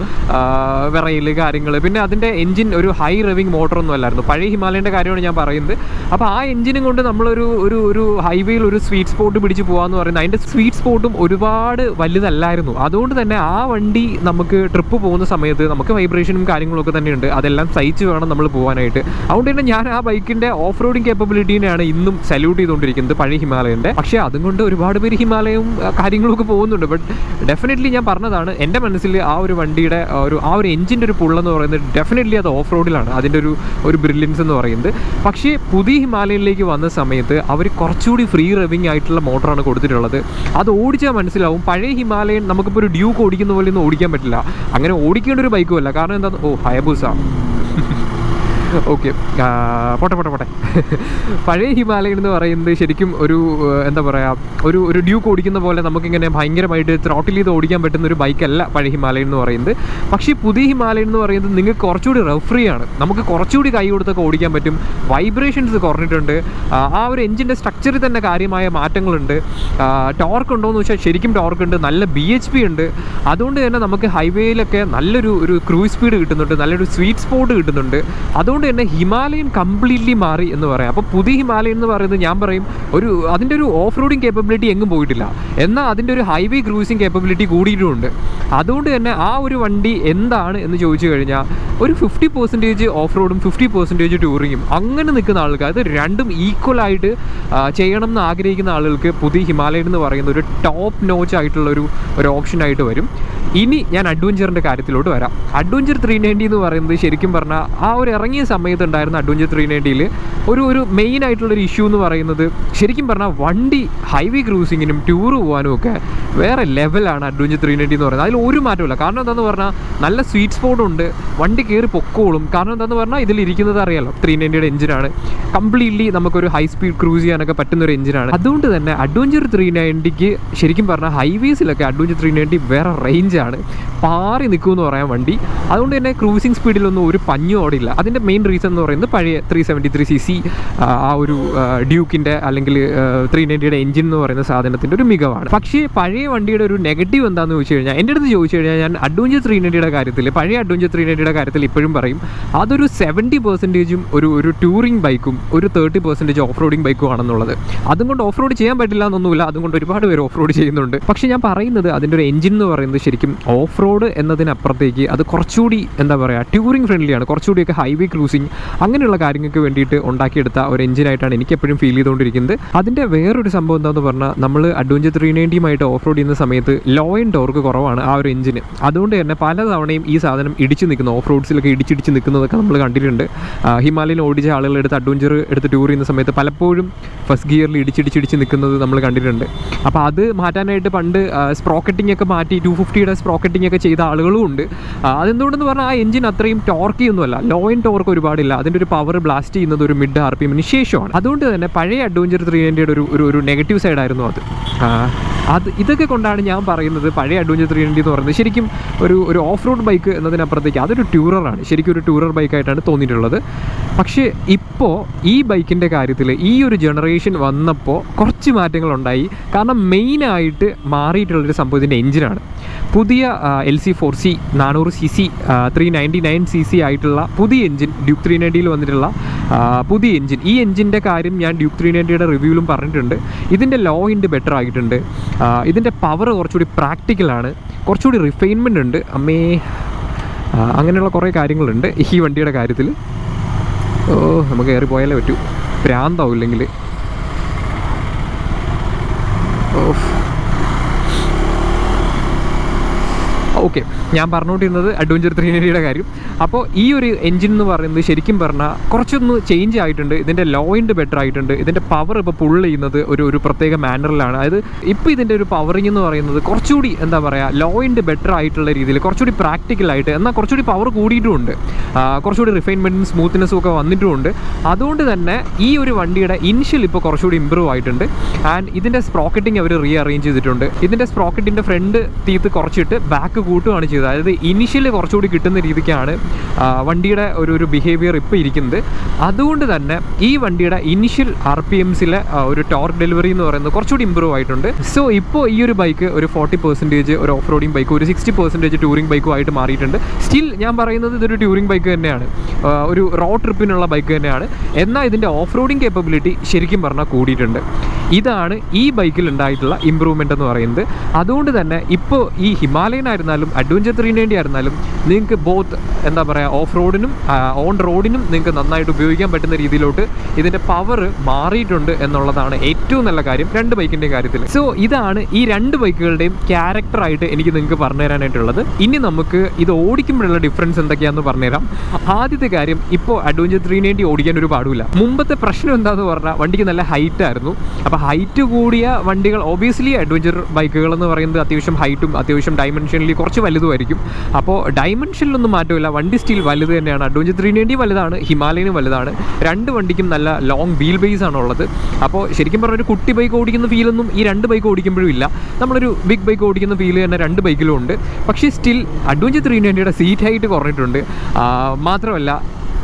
വിറയിൽ കാര്യങ്ങൾ പിന്നെ അതിന്റെ എഞ്ചിൻ ഒരു ഹൈ റെവിങ് മോട്ടറൊന്നും അല്ലായിരുന്നു. പഴയ ഹിമാലയന്റെ കാര്യമാണ് ഞാൻ പറയുന്നത്. അപ്പോൾ ആ എഞ്ചിനും കൊണ്ട് നമ്മളൊരു ഒരു ഒരു ഹൈവേയിൽ ഒരു സ്വീറ്റ് സ്പോട്ട് സ്പോട്ട് പിടിച്ച് പോകാന്ന് പറയുന്നത് അതിന്റെ സ്വീറ്റ് സ്പോട്ടും ഒരുപാട് വലുതല്ലായിരുന്നു. അതുകൊണ്ട് തന്നെ ആ വണ്ടി നമുക്ക് ട്രിപ്പ് പോകുന്ന സമയത്ത് നമുക്ക് വൈബ്രേഷനും കാര്യങ്ങളൊക്കെ തന്നെയുണ്ട്. അതെല്ലാം സഹിച്ച് വേണം നമ്മൾ പോകാനായിട്ട് അതുകൊണ്ട് തന്നെ ഞാൻ ആ ബൈക്കിന്റെ ഓഫ് റോഡിങ് കേപ്പബിലിറ്റീനെയാണ് ഇന്നും സല്യൂട്ട് ചെയ്തുകൊണ്ടിരിക്കുന്നത് പഴയ ഹിമാലയന്റെ. പക്ഷേ അതും കൊണ്ട് ഒരുപാട് പേര് ഹിമാലയവും കാര്യങ്ങളൊക്കെ പോകുന്നുണ്ട്. ബട്ട് ഡെഫിനറ്റ്ലി ഞാൻ പറഞ്ഞതാണ് എന്റെ മനസ്സിൽ ആ ഒരു വണ്ടിയുടെ ഒരു ആ ഒരു എഞ്ചിന്റെ ഒരു പുള്ളെന്ന് പറയുന്നത് ഡെഫിനറ്റ്ലി അത് ഓഫ് റോഡിലാണ് അതിന്റെ ഒരു ഒരു ബ്രില്യൻസ് എന്ന് പറയുന്നത്. പക്ഷേ പുതിയ ഹിമാലയനിലേക്ക് വന്ന സമയത്ത് അവർ കുറച്ചുകൂടി ഫ്രീ റവിങ് ആയിട്ടുള്ള മോട്ടറാണ് കൊടുത്തിട്ടുള്ളത്. അത് ഓടിച്ചാൽ മനസ്സിലാവും. പഴയ ഹിമാലയൻ നമുക്കിപ്പോൾ ഒരു ഡ്യൂക്ക് ഓടിക്കുന്ന പോലെ ഒന്നും ഓടിക്കാൻ പറ്റില്ല. അങ്ങനെ ഓടിക്കേണ്ട ഒരു ബൈക്കും അല്ല. കാരണം എന്താ ഓ ഹയബൂസ. ഓക്കെ പോട്ടെ പോട്ടെ പോട്ടെ. പഴയ ഹിമാലയൻ എന്ന് പറയുന്നത് ശരിക്കും ഒരു എന്താ പറയുക ഒരു ഒരു ഡ്യൂക്ക് ഓടിക്കുന്ന പോലെ നമുക്കിങ്ങനെ ഭയങ്കരമായിട്ട് ത്രോട്ടിൽ ചെയ്ത് ഓടിക്കാൻ പറ്റുന്ന ഒരു ബൈക്കല്ല പഴയ ഹിമാലയൻ എന്ന് പറയുന്നത്. പക്ഷേ പുതിയ ഹിമാലയൻ എന്ന് പറയുന്നത് നിങ്ങൾക്ക് കുറച്ചുകൂടി റഫ്രീ ആണ്. നമുക്ക് കുറച്ചുകൂടി കൈ കൊടുത്തൊക്കെ ഓടിക്കാൻ പറ്റും. വൈബ്രേഷൻസ് കുറഞ്ഞിട്ടുണ്ട്. ആ, ഒരു എഞ്ചിന്റെ സ്ട്രക്ചറിൽ തന്നെ കാര്യമായ മാറ്റങ്ങളുണ്ട്. ടോർക്ക് ഉണ്ടോ എന്ന് വെച്ചാൽ ശരിക്കും ടോർക്ക് ഉണ്ട്. നല്ല ബി എച്ച് പി ഉണ്ട്. അതുകൊണ്ട് തന്നെ നമുക്ക് ഹൈവേയിലൊക്കെ നല്ലൊരു ഒരു ക്രൂസ് സ്പീഡ് കിട്ടുന്നുണ്ട്. നല്ലൊരു സ്വീറ്റ് സ്പോട്ട് കിട്ടുന്നുണ്ട്. അതുകൊണ്ട് തന്നെ ഹിമാലയൻ കംപ്ലീറ്റ്ലി മാറി എന്ന് പറയാം. അപ്പോൾ പുതിയ ഹിമാലയൻ എന്ന് പറയുന്നത് ഞാൻ പറയും ഒരു അതിന്റെ ഒരു ഓഫ് റോഡിങ് കേപ്പബിലിറ്റി എങ്ങും പോയിട്ടില്ല. എന്നാൽ അതിന്റെ ഒരു ഹൈവേ ക്രൂസിങ് കേപ്പബിലിറ്റി കൂടിയിട്ടുണ്ട് അതുകൊണ്ട് തന്നെ ആ ഒരു വണ്ടി എന്താണ് എന്ന് ചോദിച്ചു കഴിഞ്ഞാൽ ഒരു ഫിഫ്റ്റി പെർസെന്റേജ് ഓഫ് റോഡും ഫിഫ്റ്റി പെർസെന്റേജ് ടൂറിങ്ങും അങ്ങനെ നിൽക്കുന്ന ആൾക്ക് അത് രണ്ടും ഈക്വലായിട്ട് ചെയ്യണം എന്ന് ആഗ്രഹിക്കുന്ന ആളുകൾക്ക് പുതിയ ഹിമാലയൻ എന്ന് പറയുന്ന ഒരു ടോപ്പ് നോച്ച് ആയിട്ടുള്ള ഒരു ഒരു ഓപ്ഷനായിട്ട് വരും. ഇനി ഞാൻ അഡ്വഞ്ചറിന്റെ കാര്യത്തിലോട്ട് വരാം. അഡ്വഞ്ചർ ത്രീ നയന്റി എന്ന് പറയുന്നത് ശരിക്കും പറഞ്ഞാൽ ആ ഒരു ഇറങ്ങിയ സമയത്ത് ഉണ്ടായിരുന്ന അഡ്വഞ്ചർ ത്രീ നയന്റിയിൽ ഒരു ഒരു മെയിൻ ആയിട്ടുള്ളൊരു ഇഷ്യൂ എന്ന് പറയുന്നത് ശരിക്കും പറഞ്ഞാൽ വണ്ടി ഹൈവേ ക്രൂസിങ്ങിനും ടൂർ പോകാനും ഒക്കെ വേറെ ലെവലാണ് അഡ്വഞ്ചർ ത്രീ നയന്റി എന്ന് പറയുന്നത്. അതിൽ ഒരു മാറ്റമില്ല കാരണം എന്താണെന്ന് പറഞ്ഞാൽ നല്ല സ്വീറ്റ് സ്പോട്ടുണ്ട് വണ്ടി കയറി പൊക്കോളും. കാരണം എന്താണെന്ന് പറഞ്ഞാൽ ഇതിലിരിക്കുന്നത് അറിയാലോ ത്രീ നയന്റിയുടെ എഞ്ചിനാണ്. കംപ്ലീറ്റ്ലി നമുക്കൊരു ഹൈ സ്പീഡ് ക്രൂസ് ചെയ്യാനൊക്കെ പറ്റുന്ന ഒരു എഞ്ചിനാണ്. അതുകൊണ്ട് തന്നെ അഡ്വഞ്ചർ ത്രീ നയന്റിക്ക് ശരിക്കും പറഞ്ഞാൽ ഹൈവേസിലൊക്കെ അഡ്വഞ്ചർ ത്രീ നയന്റി വേറെ റേഞ്ചാണ് പാറി നിൽക്കുമെന്ന് പറയാൻ വണ്ടി. അതുകൊണ്ട് തന്നെ ക്രൂസിംഗ് സ്പീഡിലൊന്നും ഒരു പഞ്ഞും ഓടില്ല അതിന്റെ മെയിൻ റീസൺ എന്ന് പറയുന്നത് പഴയ three seventy three C C ആ ഒരു ഡ്യൂക്കിന്റെ അല്ലെങ്കിൽ ത്രീ നയന്റിയുടെ എഞ്ചിൻ എന്ന് പറയുന്ന സാധനത്തിന്റെ ഒരു മികവാണ്. പക്ഷേ പഴയ വണ്ടിയുടെ ഒരു നെഗറ്റീവ് എന്താണെന്ന് ചോദിച്ചു കഴിഞ്ഞാൽ എന്റെ അടുത്ത് ചോദിച്ചു കഴിഞ്ഞാൽ ഞാൻ അഡ്വഞ്ചർ ത്രീ നയന്റിയുടെ കാര്യത്തിൽ പഴയ അഡ്വഞ്ചർ ത്രീ നയന്റിയുടെ കാര്യത്തിൽ ഇപ്പോഴും പറയും അതൊരു സെവന്റി പെർസെന്റേജും ഒരു ഒരു ടൂറിംഗ് ബൈക്കും ഒരു തേർട്ടി പെർസെന്റേജ് ഓഫ് റോഡിംഗ് ബൈക്കും ആണെന്നുള്ളത്. അതും കൊണ്ട് ഓഫ് റോഡ് ചെയ്യാൻ പറ്റില്ല എന്നൊന്നുമില്ല അതുകൊണ്ട് ഒരുപാട് പേര് ഓഫ് റോഡ് ചെയ്യുന്നുണ്ട്. പക്ഷേ ഞാൻ പറയുന്നത് അതിന്റെ ഒരു എഞ്ചിൻ എന്ന് പറയുന്നത് ശരിക്കും ഓഫ് റോഡ് എന്നതിനപ്പുറത്തേക്ക് അത് കുറച്ചുകൂടി എന്താ പറയുക ടൂറിംഗ് ഫ്രണ്ട്ലിയാണ് കുറച്ചുകൂടിയൊക്കെ ഹൈവേ ക്രൂസിങ് അങ്ങനെയുള്ള കാര്യങ്ങൾക്ക് വേണ്ടിയിട്ട് ഉണ്ടാക്കിയെടുത്ത ഒരു എഞ്ചിനായിട്ടാണ് എനിക്ക് എപ്പോഴും ഫീൽ ചെയ്തുകൊണ്ടിരിക്കുന്നത്. അതിന്റെ വേറൊരു സംഭവം എന്താണെന്ന് പറഞ്ഞാൽ നമ്മൾ അഡ്വഞ്ചർ ത്രീ നയന്റിയുമായിട്ട് ഓഫ് റോഡ് ചെയ്യുന്ന സമയത്ത് ലോ ആൻഡ് ടോർക്ക് കുറവാണ് ആ ഒരു എഞ്ചിന് അതുകൊണ്ട് തന്നെ പല തവണയും ഈ സാധനം ഇടിച്ച് നിൽക്കുന്നു ഓഫ് റോഡ്സിലൊക്കെ ഇടിച്ചിടിച്ച് നിൽക്കുന്നതൊക്കെ നമ്മൾ കണ്ടിട്ടുണ്ട്. ഹിമാലയൻ ഓടിച്ച ആളുകൾ എടുത്ത് അഡ്വഞ്ചർ എടുത്ത് ടൂർ ചെയ്യുന്ന സമയത്ത് പലപ്പോഴും ഫസ്റ്റ് ഗിയറിൽ ഇടിച്ചിടിച്ചിടിച്ച് നിൽക്കുന്നത് നമ്മൾ കണ്ടിട്ടുണ്ട്. അപ്പോൾ അത് മാറ്റാനായിട്ട് പണ്ട് സ്പ്രോക്കറ്റിംഗ് ഒക്കെ മാറ്റി ടു ഫിഫ്റ്റിയുടെ സ്പ്രോക്കറ്റിംഗ് ഒക്കെ ചെയ്ത ആളുകളും ഉണ്ട്. അതെന്തുകൊണ്ടെന്ന് പറഞ്ഞാൽ ആ എഞ്ചിൻ അത്രയും ടോർക്കി ഒന്നുമല്ല ലോ ആൻഡ് ടോർക്ക് ഒരുപാടില്ല. അതിന്റെ ഒരു പവർ ബ്ലാസ്റ്റ് ചെയ്യുന്നത് ഒരു മിഡ് ആർ പി എമ്മിന് ശേഷമാണ്. അതുകൊണ്ട് തന്നെ പഴയ അഡ്വഞ്ചർ ത്രീ ഹൺഡ്രഡ് ഒരു ഒരു നെഗറ്റീവ് സൈഡായിരുന്നു അത്. അത് ഇതൊക്കെ കൊണ്ടാണ് ഞാൻ പറയുന്നത് പഴയ അഡ്വഞ്ചർ ത്രീ ഹൺഡ്രഡ് എന്ന് പറയുന്നത്. ശരിക്കും ഒരു ഒരു ഓഫ് റോഡ് ബൈക്ക് എന്നതിനപ്പുറത്തേക്ക് അതൊരു ടൂററാണ് ശരിക്കും ഒരു ടൂറർ ബൈക്കായിട്ടാണ് തോന്നിയിട്ടുള്ളത്. പക്ഷേ ഇപ്പോൾ ഈ ബൈക്കിന്റെ കാര്യത്തിൽ ഈ ഒരു ജനറേഷൻ വന്നപ്പോൾ കുറച്ച് മാറ്റങ്ങളുണ്ടായി. കാരണം മെയിനായിട്ട് മാറിയിട്ടുള്ളൊരു സംഭവം ഇതിന്റെ എഞ്ചിനാണ് പുതിയ എൽ സി ഫോർ സി നാനൂറ് C C three ninety nine C C ആയിട്ടുള്ള പുതിയ എഞ്ചിൻ ഡ്യൂക്ക് ത്രീ നയന്റിയിൽ വന്നിട്ടുള്ള പുതിയ എഞ്ചിൻ ഈ എഞ്ചിന്റെ കാര്യം ഞാൻ ഡ്യൂക്ക് ത്രീ നയന്റിയുടെ റിവ്യൂവിലും പറഞ്ഞിട്ടുണ്ട്. ഇതിന്റെ ലോ ഇൻഡ് ബെറ്റർ ആയിട്ടുണ്ട്. ഇതിന്റെ പവർ കുറച്ചുകൂടി പ്രാക്ടിക്കലാണ് കുറച്ചുകൂടി റിഫൈൻമെന്റ് ഉണ്ട്. അമ്മേ അങ്ങനെയുള്ള കുറേ കാര്യങ്ങളുണ്ട് ഈ വണ്ടിയുടെ കാര്യത്തിൽ ഓ നമുക്ക് കയറി പോയാലേ പറ്റൂ. ഭ്രാന്താവും ഇല്ലെങ്കിൽ ഓഫ്. ഓക്കെ ഞാൻ പറഞ്ഞുകൊണ്ടിരുന്നത് അഡ്വഞ്ചർ ത്രീ നയന്റിയുടെ കാര്യം. അപ്പോൾ ഈ ഒരു എഞ്ചിൻ എന്ന് പറയുന്നത് ശരിക്കും പറഞ്ഞാൽ കുറച്ചൊന്ന് ചേഞ്ച് ആയിട്ടുണ്ട്. ഇതിന്റെ ലോ എൻഡ് ബെറ്റർ ആയിട്ടുണ്ട്. ഇതിന്റെ പവർ ഇപ്പോൾ പുൾ ചെയ്യുന്നത് ഒരു ഒരു പ്രത്യേക മാനറിലാണ് അതായത് ഇപ്പോൾ ഇതിന്റെ ഒരു പവറിങ് എന്ന് പറയുന്നത് കുറച്ചുകൂടി എന്താ പറയുക ലോ എൻഡ് ബെറ്റർ ആയിട്ടുള്ള രീതിയിൽ കുറച്ചുകൂടി പ്രാക്ടിക്കലായിട്ട് എന്നാൽ കുറച്ചുകൂടി പവർ കൂടിയിട്ടുമുണ്ട്. കുറച്ചുകൂടി റിഫൈൻമെന്റും സ്മൂത്ത്നെസ്സും ഒക്കെ വന്നിട്ടുമുണ്ട്. അതുകൊണ്ട് തന്നെ ഈ ഒരു വണ്ടിയുടെ ഇനിഷ്യൽ ഇപ്പോൾ കുറച്ചുകൂടി ഇമ്പ്രൂവ് ആയിട്ടുണ്ട്. ആൻഡ് ഇതിന്റെ സ്പ്രോക്കറ്റിംഗ് അവർ റീ അറേഞ്ച് ചെയ്തിട്ടുണ്ട്. ഇതിന്റെ സ്പ്രോക്കറ്റിന്റെ ഫ്രണ്ട് തീത്ത് കുറച്ചിട്ട് ബാക്ക് കൂട്ടുകയാണ് ചെയ്തത് അതായത് ഇനിഷ്യലി കുറച്ചുകൂടി കിട്ടുന്ന രീതിക്കാണ് വണ്ടിയുടെ ഒരു ഒരു ബിഹേവിയർ ഇപ്പോൾ ഇരിക്കുന്നത്. അതുകൊണ്ട് തന്നെ ഈ വണ്ടിയുടെ ഇനിഷ്യൽ ആർ പി എംസിലെ ഒരു ടോർക്ക് ഡെലിവറി എന്ന് പറയുന്നത് കുറച്ചുകൂടി ഇമ്പ്രൂവ് ആയിട്ടുണ്ട്. സോ ഇപ്പോൾ ഈ ഒരു ബൈക്ക് ഒരു ഫോർട്ടി പെർസെന്റേജ് ഒരു ഓഫ് റോഡിംഗ് ബൈക്ക് ഒരു സിക്സ്റ്റി പെർസെന്റേജ് ടൂറിംഗ് ബൈക്കും ആയിട്ട് മാറിയിട്ടുണ്ട്. സ്റ്റിൽ ഞാൻ പറയുന്നത് ഇതൊരു ടൂറിംഗ് ബൈക്ക് തന്നെയാണ്. ഒരു റോഡ് ട്രിപ്പിനുള്ള ബൈക്ക് തന്നെയാണ്. എന്നാൽ ഇതിന്റെ ഓഫ് റോഡിംഗ് കേപ്പബിലിറ്റി ശരിക്കും പറഞ്ഞാൽ കൂടിയിട്ടുണ്ട്. ഇതാണ് ഈ ബൈക്കിൽ ഉണ്ടായിട്ടുള്ള ഇമ്പ്രൂവ്മെന്റ് എന്ന് പറയുന്നത്. അതുകൊണ്ട് തന്നെ ഇപ്പോൾ ഈ ഹിമാലയൻ ആയിരുന്നാലും അഡ്വഞ്ചർ ത്രീ നയന്റി ആയിരുന്നാലും നിങ്ങൾക്ക് ബോത്ത് എന്താ പറയുക ഓഫ് റോഡിനും ഓൺ റോഡിനും നിങ്ങൾക്ക് നന്നായിട്ട് ഉപയോഗിക്കാൻ പറ്റുന്ന രീതിയിലോട്ട് ഇതിന്റെ പവർ മാറിയിട്ടുണ്ട് എന്നുള്ളതാണ് ഏറ്റവും നല്ല കാര്യം രണ്ട് ബൈക്കിന്റെ കാര്യത്തിൽ. സോ ഇതാണ് ഈ രണ്ട് ബൈക്കുകളുടെയും ക്യാരക്ടറായിട്ട് എനിക്ക് നിങ്ങൾക്ക് പറഞ്ഞു തരാനായിട്ടുള്ളത് ഇനി നമുക്ക് ഇത് ഓടിക്കുമ്പോഴുള്ള ഡിഫറൻസ് എന്തൊക്കെയാണെന്ന് പറഞ്ഞുതരാം. ആദ്യത്തെ കാര്യം ഇപ്പോൾ അഡ്വഞ്ചർ ത്രീ നയന്റി ഓടിക്കാൻ ഒരു പാടില്ല മുമ്പത്തെ പ്രശ്നം എന്താന്ന് പറഞ്ഞാൽ വണ്ടിക്ക് നല്ല ഹൈറ്റ് ആയിരുന്നു. അപ്പോൾ ഹൈറ്റ് കൂടിയ വണ്ടികൾ ഓബിയസ്ലി അഡ്വഞ്ചർ ബൈക്കുകൾ എന്ന് പറയുന്നത് അത്യാവശ്യം ഹൈറ്റും അത്യാവശ്യം ഡയമെൻഷനിൽ കുറച്ച് വലുതുമായിരിക്കും. അപ്പോൾ ഡയമെൻഷനിലൊന്നും മാറ്റമില്ല. വണ്ടി സ്റ്റീൽ വലുത് തന്നെയാണ്. അഡ്വഞ്ചർ ത്രീ നയന്റി വലുതാണ്. ഹിമാലയനും വലുതാണ്. രണ്ട് വണ്ടിക്കും നല്ല ലോങ് വീൽ ബേസ് ആണ് ഉള്ളത്. അപ്പോൾ ശരിക്കും പറഞ്ഞാൽ ഒരു കുട്ടി ബൈക്ക് ഓടിക്കുന്ന ഫീലൊന്നും ഈ രണ്ട് ബൈക്ക് ഓടിക്കുമ്പോഴും ഇല്ല. നമ്മളൊരു ബിഗ് ബൈക്ക് ഓടിക്കുന്ന ഫീൽ തന്നെ രണ്ട് ബൈക്കിലും ഉണ്ട്. പക്ഷേ സ്റ്റിൽ അഡ്വഞ്ചർ ത്രീ നയന്റിയുടെ സീറ്റ് ഹൈറ്റ് കുറഞ്ഞിട്ടുണ്ട്. മാത്രമല്ല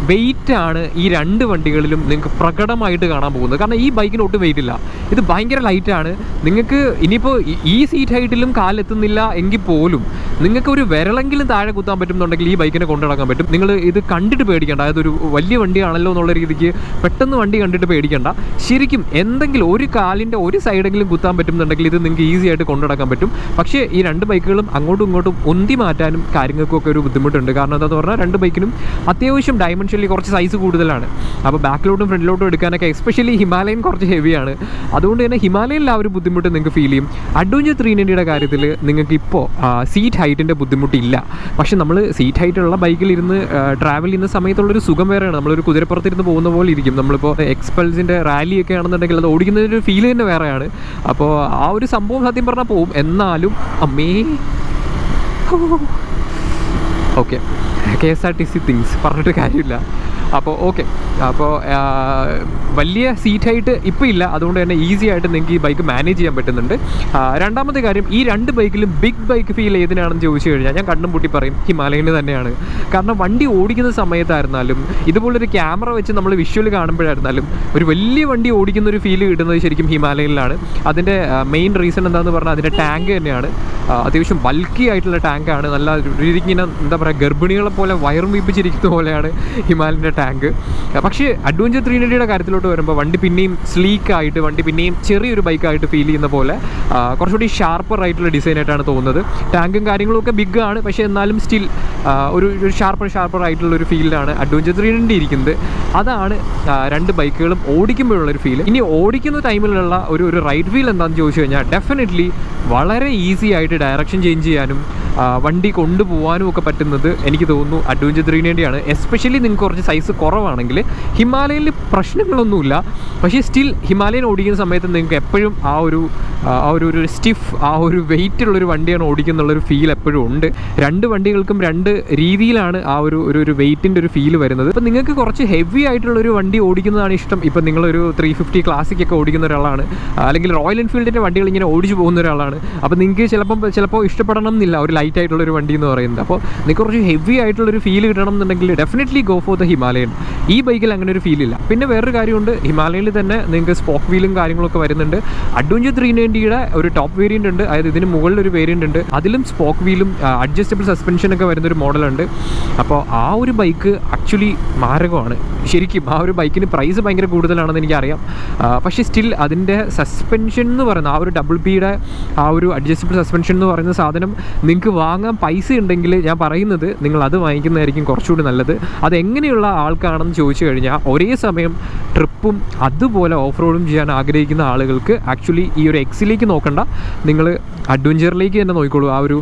വെയിറ്റ് ആണ് ഈ രണ്ട് വണ്ടികളിലും നിങ്ങൾക്ക് പ്രകടമായിട്ട് കാണാൻ പോകുന്നത്. കാരണം ഈ ബൈക്കിന് ഒട്ടും വെയിറ്റ് ഇല്ല. ഇത് ഭയങ്കര ലൈറ്റാണ് നിങ്ങൾക്ക് ഇനിയിപ്പോൾ ഈ- സീറ്റ് ഹൈറ്റിലും കാലെത്തുന്നില്ല എങ്കിൽ പോലും നിങ്ങൾക്ക് ഒരു വിരളെങ്കിലും താഴെ കുത്താൻ പറ്റുന്നുണ്ടെങ്കിൽ ഈ ബൈക്കിനെ കൊണ്ടു നടക്കാൻ പറ്റും. നിങ്ങൾ ഇത് കണ്ടിട്ട് പേടിക്കേണ്ട. അതായത് ഒരു വലിയ വണ്ടിയാണല്ലോ എന്നുള്ള രീതിക്ക് പെട്ടെന്ന് വണ്ടി കണ്ടിട്ട് പേടിക്കേണ്ട. ശരിക്കും എന്തെങ്കിലും ഒരു കാലിന്റെ ഒരു സൈഡെങ്കിലും കുത്താൻ പറ്റുന്നുണ്ടെങ്കിൽ ഇത് നിങ്ങൾക്ക് ഈസി ആയിട്ട് കൊണ്ടു നടക്കാൻ പറ്റും. പക്ഷേ ഈ രണ്ട് ബൈക്കുകളും അങ്ങോട്ടും ഇങ്ങോട്ടും ഒന്തി മാറ്റാനും കാര്യങ്ങൾക്കൊക്കെ ഒരു ബുദ്ധിമുട്ടുണ്ട്. കാരണം എന്താണെന്ന് പറഞ്ഞാൽ രണ്ട് ബൈക്കിനും അത്യാവശ്യം ഡയമെൻഷനിൽ കുറച്ച് സൈസ് കൂടുതലാണ്. അപ്പോൾ ബാക്കിലോട്ടും ഫ്രണ്ടിലോട്ടും എടുക്കാനൊക്കെ എസ്പെഷ്യലി ഹിമാലയൻ കുറച്ച് ഹെവിയാണ് അതുകൊണ്ട് തന്നെ ഹിമാലയനിൽ ആ ഒരു ബുദ്ധിമുട്ട് നിങ്ങൾക്ക് ഫീൽ ചെയ്യും. അഡ്വഞ്ചർ ത്രീ നൈന്റിയുടെ കാര്യത്തിൽ നിങ്ങൾക്ക് ഇപ്പോൾ സീറ്റ് ഹൈറ്റിന്റെ ബുദ്ധിമുട്ടില്ല. പക്ഷെ നമ്മൾ സീറ്റ് ഹൈറ്റുള്ള ബൈക്കിൽ ഇരുന്ന് ട്രാവൽ ചെയ്യുന്ന സമയത്തുള്ളൊരു സുഖം വേറെയാണ്. നമ്മളൊരു കുതിരപ്പുറത്തിരുന്ന് പോകുന്ന പോലെ ഇരിക്കും. നമ്മളിപ്പോൾ റാലി ഒക്കെ ആണെന്നുണ്ടെങ്കിൽ അത് ഓടിക്കുന്നതിന്റെ ഫീൽ തന്നെ വേറെയാണ്. അപ്പോൾ ആ ഒരു സംഭവം സത്യം പറഞ്ഞാൽ പോവും. എന്നാലും അമ്മേ. Okay. K S R T C things പറഞ്ഞിട്ട് കാര്യമില്ല. അപ്പോൾ ഓക്കെ. അപ്പോൾ വലിയ സീറ്റ് ആയിട്ട് ഇപ്പോൾ ഇല്ല. അതുകൊണ്ട് തന്നെ ഈസി ആയിട്ട് നിങ്ങൾക്ക് ഈ ബൈക്ക് മാനേജ് ചെയ്യാൻ പറ്റുന്നുണ്ട്. രണ്ടാമത്തെ കാര്യം ഈ രണ്ട് ബൈക്കിലും ബിഗ് ബൈക്ക് ഫീൽ ഏതിനാണെന്ന് ചോദിച്ചു കഴിഞ്ഞാൽ ഞാൻ കണ്ണും പൂട്ടി പറയും ഹിമാലയന് തന്നെയാണ്. കാരണം വണ്ടി ഓടിക്കുന്ന സമയത്തായിരുന്നാലും ഇതുപോലൊരു ക്യാമറ വെച്ച് നമ്മൾ വിഷ്വൽ കാണുമ്പോഴായിരുന്നാലും ഒരു വലിയ വണ്ടി ഓടിക്കുന്ന ഒരു ഫീൽ കിട്ടുന്നത് ശരിക്കും ഹിമാലയനിലാണ്. അതിന്റെ മെയിൻ റീസൺ എന്താണെന്ന് പറഞ്ഞാൽ അതിന്റെ ടാങ്ക് തന്നെയാണ്. അത്യാവശ്യം ബൾക്കി ആയിട്ടുള്ള ടാങ്കാണ് നല്ല രീതിക്ക് ഇങ്ങനെ എന്താ പറയുക ഗർഭിണികളെ പോലെ വയർ വീപ്പിച്ചിരിക്കുന്ന പോലെയാണ് ഹിമാലയന്റെ ടാങ്ക് പക്ഷേ അഡ്വഞ്ചർ ത്രീ ഹൺഡ്രഡിയുടെ കാര്യത്തിലോട്ട് വരുമ്പോൾ വണ്ടി പിന്നെയും സ്ലീക്ക് ആയിട്ട് വണ്ടി പിന്നെയും ചെറിയൊരു ബൈക്കായിട്ട് ഫീൽ ചെയ്യുന്ന പോലെ കുറച്ചുകൂടി ഷാർപ്പർ ആയിട്ടുള്ള ഡിസൈൻ ആയിട്ടാണ് തോന്നുന്നത്. ടാങ്കും കാര്യങ്ങളും ഒക്കെ ബിഗ് ആണ് പക്ഷേ എന്നാലും സ്റ്റിൽ ഒരു ഒരു ഷാർപ്പർ ഷാർപ്പർ ആയിട്ടുള്ള ഒരു ഫീലിലാണ് അഡ്വഞ്ചർ ത്രീ നയന്റി ഇരിക്കുന്നത്. അതാണ് രണ്ട് ബൈക്കുകളും ഓടിക്കുമ്പോഴുള്ള ഒരു ഫീൽ ഇനി ഓടിക്കുന്ന ടൈമിലുള്ള ഒരു ഒരു റൈഡ് ഫീൽ എന്താണെന്ന് ചോദിച്ചു കഴിഞ്ഞാൽ ഡെഫിനറ്റ്ലി വളരെ ഈസി ആയിട്ട് ഡയറക്ഷൻ ചേഞ്ച് ചെയ്യാനും വണ്ടി കൊണ്ടുപോകാനും ഒക്കെ പറ്റുന്നത് എനിക്ക് തോന്നുന്നു അഡ്വഞ്ചർ ത്രീ നയന്റിയാണ് എസ്പെഷ്യലി നിങ്ങൾക്ക് കുറച്ച് സൈസ് കുറവാണെങ്കിൽ ഹിമാലയയിൽ പ്രശ്നങ്ങളൊന്നുമില്ല. പക്ഷേ സ്റ്റിൽ ഹിമാലയൻ ഓടിക്കുന്ന സമയത്ത് നിങ്ങൾക്ക് എപ്പോഴും ആ ഒരു ആ ഒരു ഒരു സ്റ്റിഫ് ആ ഒരു വെയിറ്റ് ഉള്ളൊരു വണ്ടിയാണ് ഓടിക്കുന്നുള്ളൊരു ഫീൽ എപ്പോഴും ഉണ്ട്. രണ്ട് വണ്ടികൾക്കും രണ്ട് രീതിയിലാണ് ആ ഒരു ഒരു ഒരു വെയിറ്റിന്റെ ഒരു ഫീൽ വരുന്നത്. ഇപ്പം നിങ്ങൾക്ക് കുറച്ച് ഹെവി ആയിട്ടുള്ളൊരു വണ്ടി ഓടിക്കുന്നതാണ് ഇഷ്ടം. ഇപ്പം നിങ്ങളൊരു ത്രീ ഫിഫ്റ്റി ക്ലാസിക് ഒക്കെ ഓടിക്കുന്ന ഒരാളാണ്. അല്ലെങ്കിൽ റോയൽ എൻഫീൽഡിന്റെ വണ്ടികൾ ഇങ്ങനെ ഓടിച്ചു പോകുന്ന ഒരാളാണ്. അപ്പം നിങ്ങൾക്ക് ചിലപ്പം ചിലപ്പോൾ ഇഷ്ടപ്പെടണം എന്നില്ല. ഒരു ലൈറ്റ് ആയിട്ടുള്ള ഒരു വണ്ടി എന്ന് പറയുന്നത്. അപ്പോൾ നിങ്ങൾക്ക് കുറച്ച് ഹെവി ആയിട്ടുള്ള ഒരു ഫീൽ കിട്ടണം എന്നുണ്ടെങ്കിൽ definitely go for the Himalayan ഈ ബൈക്കിൽ അങ്ങനെ ഒരു ഫീൽ ഇല്ല. പിന്നെ വേറൊരു കാര്യമുണ്ട്. ഹിമാലയയിൽ തന്നെ നിങ്ങൾക്ക് സ്പോക്ക് വീലും കാര്യങ്ങളൊക്കെ വരുന്നുണ്ട്. അഡ്വഞ്ചർ ത്രീ നയന്റിയുടെ ഒരു ടോപ്പ് വേരിയന്റ് ഉണ്ട്. അതായത് ഇതിന് മുകളിൽ ഒരു വേരിയന്റ് ഉണ്ട്. അതിലും സ്പോക്ക് വീലും അഡ്ജസ്റ്റബിൾ സസ്പെൻഷൻ ഒക്കെ വരുന്നൊരു മോഡലുണ്ട്. അപ്പോൾ ആ ഒരു ബൈക്ക് ആക്ച്വലി മാരകമാണ്. ശരിക്കും ആ ഒരു ബൈക്കിന് പ്രൈസ് ഭയങ്കര കൂടുതലാണെന്ന് എനിക്കറിയാം. പക്ഷേ സ്റ്റിൽ അതിന്റെ സസ്പെൻഷൻ എന്ന് പറയുന്ന ആ ഒരു ഡബിൾ പിയുടെ ആ ഒരു അഡ്ജസ്റ്റബിൾ സസ്പെൻഷൻ എന്ന് പറയുന്ന സാധനം നിങ്ങൾക്ക് വാങ്ങാൻ പൈസ ഉണ്ടെങ്കിൽ ഞാൻ പറയുന്നത് നിങ്ങൾ അത് വാങ്ങിക്കുന്നതായിരിക്കും കുറച്ചുകൂടി നല്ലത്. അത് എങ്ങനെയുള്ള ആൾക്കാണെന്ന് ചോദിച്ചു കഴിഞ്ഞാൽ ഒരേ സമയം ട്രിപ്പും അതുപോലെ ഓഫ് റോഡും ചെയ്യാൻ ആഗ്രഹിക്കുന്ന ആളുകൾക്ക് ആക്ച്വലി ഈ ഒരു എക്സിലേക്ക് നോക്കണ്ട. നിങ്ങൾ അഡ്വഞ്ചറിലേക്ക് തന്നെ നോക്കിക്കോളൂ. ആ ഒരു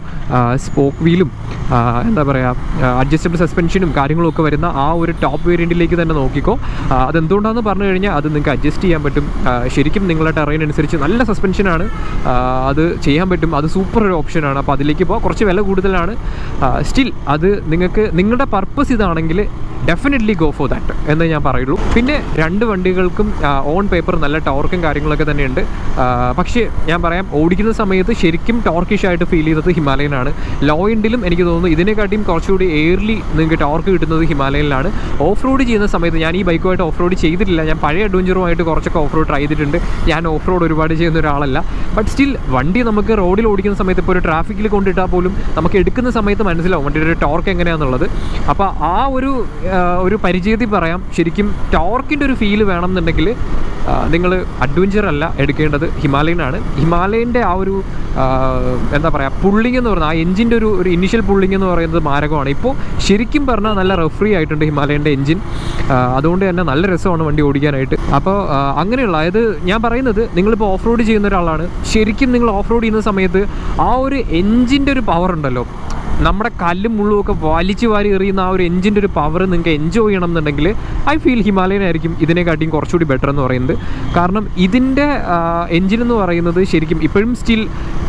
സ്പോക്ക് വീലും എന്താ പറയുക അഡ്ജസ്റ്റബിൾ സസ്പെൻഷനും കാര്യങ്ങളും ഒക്കെ വരുന്ന ആ ഒരു ടോപ്പ് വേരിയന്റിലേക്ക് തന്നെ നോക്കിക്കോ. അതെന്തുകൊണ്ടാണെന്ന് പറഞ്ഞു കഴിഞ്ഞാൽ അത് നിങ്ങൾക്ക് അഡ്ജസ്റ്റ് ചെയ്യാൻ പറ്റും. ശരിക്കും നിങ്ങളുടെ ടെറൈൻ അനുസരിച്ച് നല്ല സസ്പെൻഷനാണ് അത് ചെയ്യാൻ പറ്റും. അത് സൂപ്പർ ഒരു ഓപ്ഷനാണ് അപ്പോൾ അതിലേക്ക് പോകാം കുറച്ച് വില കൂടുതലാണ്. സ്റ്റിൽ അത് നിങ്ങൾക്ക് നിങ്ങളുടെ പർപ്പസ് ഇതാണെങ്കിൽ ഡെഫിനറ്റ്ലി ഗോ ഫോർ ദാറ്റ് എന്ന് ഞാൻ പറയുള്ളൂ. പിന്നെ രണ്ട് വണ്ടികൾക്കും ഓൺ പേപ്പർ നല്ല ടോർക്കും കാര്യങ്ങളൊക്കെ തന്നെയുണ്ട്. പക്ഷേ ഞാൻ പറയാം ഓടിക്കുന്ന സമയത്ത് ശരിക്കും ടോർക്കിഷ് ആയിട്ട് ഫീൽ ചെയ്തത് ഹിമാലയനാണ്. ലോ എൻഡിലും എനിക്ക് തോന്നുന്നു ഇതിനെക്കാട്ടിയും കുറച്ചുകൂടി എയർലി നിങ്ങൾക്ക് ടോർക്ക് കിട്ടുന്നത് ഹിമാലയനിലാണ്. ഓഫ് റോഡ് ചെയ്യുന്ന സമയത്ത് ഞാൻ ഈ ബൈക്കുമായിട്ട് ഓഫ് റോഡ് ചെയ്തിട്ടില്ല. ഞാൻ പഴയ അഡ്വഞ്ചറുമായിട്ട് കുറച്ചൊക്കെ ഓഫ് റോഡ് ട്രൈ ചെയ്തിട്ടുണ്ട്. ഞാൻ ഓഫ് റോഡ് ഒരുപാട് ചെയ്യുന്ന ഒരാളല്ല. ബട്ട് സ്റ്റിൽ വണ്ടി നമുക്ക് റോഡിൽ ഓടിക്കുന്ന സമയത്ത് ഇപ്പോൾ ഒരു ട്രാഫിക്കിൽ കൊണ്ടിട്ടാൽ പോലും നമുക്ക് എടുക്കുന്ന സമയത്ത് മനസ്സിലാവും വണ്ടിയുടെ ടോർക്ക് എങ്ങനെയാണെന്നുള്ളത് അപ്പോൾ ആ ഒരു ഒരു പരിചയത്തിൽ പറയാം. ശരിക്കും ടോർക്കിന്റെ ഒരു ഫീൽ വേണമെന്നുണ്ടെങ്കിൽ നിങ്ങൾ അഡ്വഞ്ചർ അല്ല എടുക്കേണ്ടത് ഹിമാലയനാണ്. ഹിമാലയന്റെ ആ ഒരു എന്താ പറയുക പുള്ളിങ് എന്ന് പറഞ്ഞാൽ ആ എഞ്ചിന്റെ ഒരു ഒരു ഇനിഷ്യൽ പുള്ളിങ് എന്ന് പറയുന്നത് മാരകമാണ്. ഇപ്പോൾ ശരിക്കും പറഞ്ഞാൽ നല്ല റെഫ്രീ ആയിട്ടുണ്ട് ഹിമാലയന്റെ എഞ്ചിൻ അതുകൊണ്ട് തന്നെ നല്ല രസമാണ് വണ്ടി ഓടിക്കാനായിട്ട്. അപ്പോൾ അങ്ങനെയുള്ള അതായത് ഞാൻ പറയുന്നത് നിങ്ങളിപ്പോൾ ഓഫ് റോഡ് ചെയ്യുന്ന ഒരാളാണ്. ശരിക്കും നിങ്ങൾ ഓഫ് റോഡ് ചെയ്യുന്ന സമയത്ത് ആ ഒരു എഞ്ചിന്റെ ഒരു പവർ ഉണ്ടല്ലോ. നമ്മുടെ കല്ലും മുള്ളും ഒക്കെ വലിച്ചു വാരി എറിയുന്ന ആ ഒരു എഞ്ചിന്റെ ഒരു പവർ നിങ്ങൾക്ക് എൻജോയ് ചെയ്യണം എന്നുണ്ടെങ്കിൽ ഐ ഫീൽ ഹിമാലയൻ ആയിരിക്കും ഇതിനെക്കാട്ടിയും കുറച്ചുകൂടി ബെറ്റർ എന്ന് പറയുന്നത്. കാരണം ഇതിന്റെ എഞ്ചിൻ എന്ന് പറയുന്നത് ശരിക്കും ഇപ്പോഴും സ്റ്റിൽ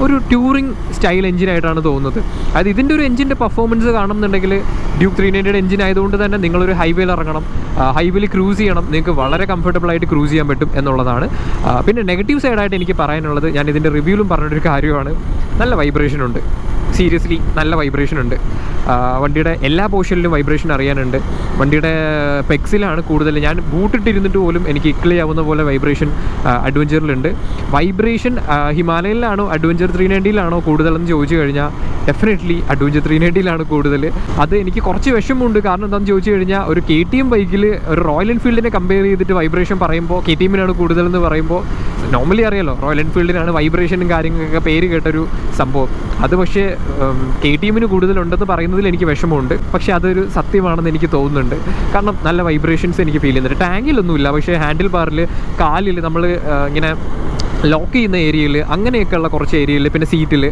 ഒരു ടൂറിംഗ് സ്റ്റൈൽ എഞ്ചിനായിട്ടാണ് തോന്നുന്നത്. അത് ഇതിന്റെ ഒരു എഞ്ചിന്റെ പെർഫോമൻസ് കാണുന്നുണ്ടെങ്കിൽ ഡ്യൂക്ക് ത്രീ നയന്റിയുടെ എഞ്ചിൻ ആയതുകൊണ്ട് തന്നെ നിങ്ങളൊരു ഹൈവേയിൽ ഇറങ്ങണം ഹൈവേയിൽ ക്രൂസ് ചെയ്യണം നിങ്ങൾക്ക് വളരെ കംഫർട്ടബിൾ ആയിട്ട് ക്രൂസ് ചെയ്യാൻ പറ്റും എന്നുള്ളതാണ്. പിന്നെ നെഗറ്റീവ് സൈഡായിട്ട് എനിക്ക് പറയാനുള്ളത് ഞാൻ ഇതിന്റെ റിവ്യൂലും പറഞ്ഞൊരു കാര്യമാണ് നല്ല വൈബ്രേഷൻ ഉണ്ട്. സീരിയസ്ലി നല്ല വൈബ്രേഷൻ ഉണ്ട്. വണ്ടിയുടെ എല്ലാ പോർഷനിലും വൈബ്രേഷൻ അറിയാനുണ്ട്. വണ്ടിയുടെ പെക്സിലാണ് കൂടുതൽ. ഞാൻ ബൂട്ടിട്ടിരുന്നിട്ട് പോലും എനിക്ക് ഇക്ലി ആവുന്ന പോലെ വൈബ്രേഷൻ അഡ്വഞ്ചറിലുണ്ട് വൈബ്രേഷൻ ഹിമാലയനിലാണോ അഡ്വഞ്ചർ ത്രീ നയന്റിയിലാണോ കൂടുതലെന്ന് ചോദിച്ചു കഴിഞ്ഞാൽ ഡെഫിനറ്റ്ലി അഡ്വഞ്ചർ ത്രീ നയന്റിയിലാണ് കൂടുതൽ. അത് എനിക്ക് കുറച്ച് വിഷമമുണ്ട്. കാരണം എന്താണെന്ന് ചോദിച്ചു കഴിഞ്ഞാൽ ഒരു കെ ടി എം ബൈക്കിൽ ഒരു റോയൽ എൻഫീൽഡിനെ കമ്പയർ ചെയ്തിട്ട് വൈബ്രേഷൻ പറയുമ്പോൾ കെ ടി എമ്മിനാണ് കൂടുതലെന്ന് പറയുമ്പോൾ നോർമലി അറിയാലോ റോയൽ എൻഫീൽഡിനാണ് വൈബ്രേഷനും കാര്യങ്ങളൊക്കെ പേര് കേട്ടൊരു സംഭവം. അത് പക്ഷേ കെ ടി എമ്മിന് കൂടുതലുണ്ടെന്ന് പറയുന്നതിൽ എനിക്ക് വിഷമമുണ്ട്. പക്ഷേ അതൊരു സത്യമാണെന്ന് എനിക്ക് തോന്നുന്നുണ്ട്. കാരണം നല്ല വൈബ്രേഷൻസ് എനിക്ക് ഫീൽ ചെയ്യുന്നുണ്ട്. ടാങ്കിലൊന്നുമില്ല പക്ഷേ ഹാൻഡിൽ ബാറിൽ കാലിൽ നമ്മൾ ഇങ്ങനെ ലോക്ക് ചെയ്യുന്ന ഏരിയയിൽ അങ്ങനെയൊക്കെയുള്ള കുറച്ച് ഏരിയയിൽ പിന്നെ സീറ്റിൽ